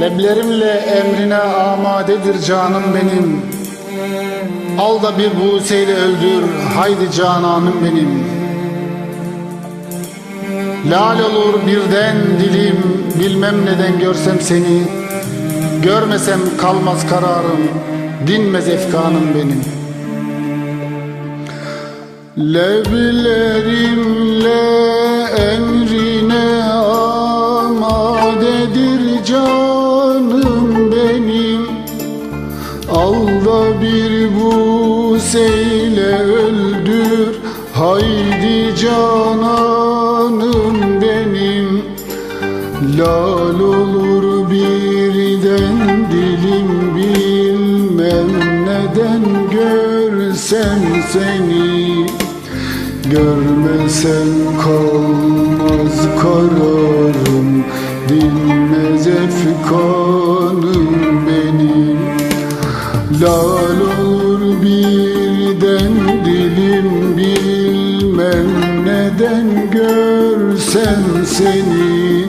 Leblerimle emrine amadedir canım benim. Al da bir buseyle öldür haydi cananım benim. Lal olur birden dilim bilmem neden görsem seni. Görmesem kalmaz kararım dinmez efkanım benim. Leblerimle emrine buseyle öldür. Haydi cananım benim. Lal olur birden dilim bilmem neden görsem seni. Görmesem kalmaz kararım Dinmez efkanım benim. Lal görsem seni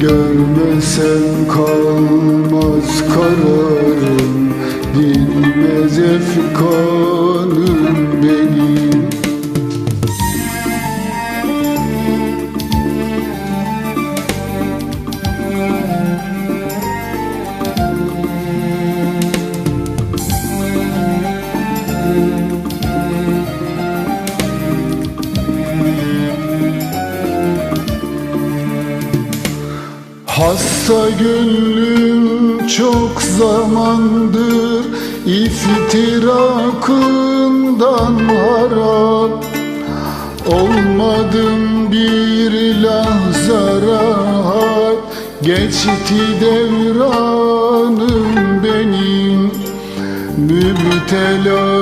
Görmesem kalmaz kararım. Dinmez efkanım Hasta gönlüm çok zamandır iftirakından harap Olmadım bir lahza rahat Geçti devranım benim. Müptelayım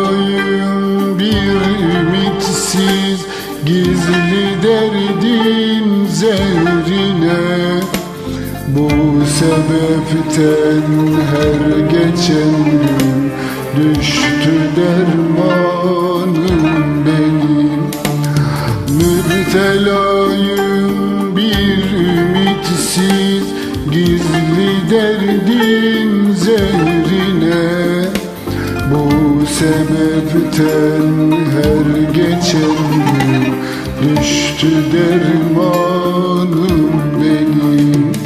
bir ümitsiz Gizli derdin zehrine Bu sebepten her geçen gün Düştü dermanım benim. Müptelayım bir ümitsiz Gizli derdin zehrine. Bu sebepten her geçen gün Düştü dermanım benim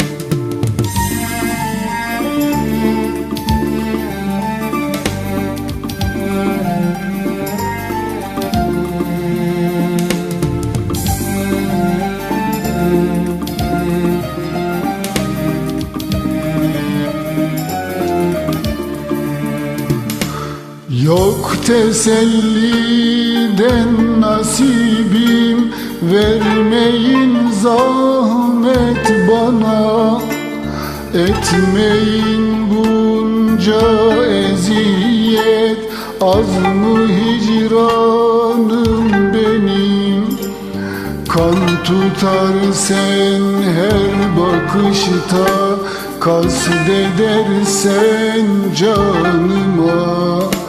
Yok teselliden nasibim Vermeyin zahmet bana. Etmeyin bunca eziyet Az mı hicranım benim? Kan tutar sen her bakışta Kastedersen canıma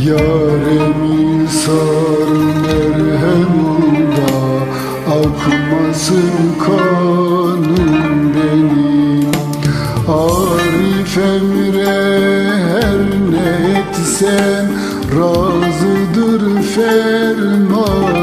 Yaremi sar merhemda Akmasın kanım benim. Arif emre her ne etsen Razıdır ferman.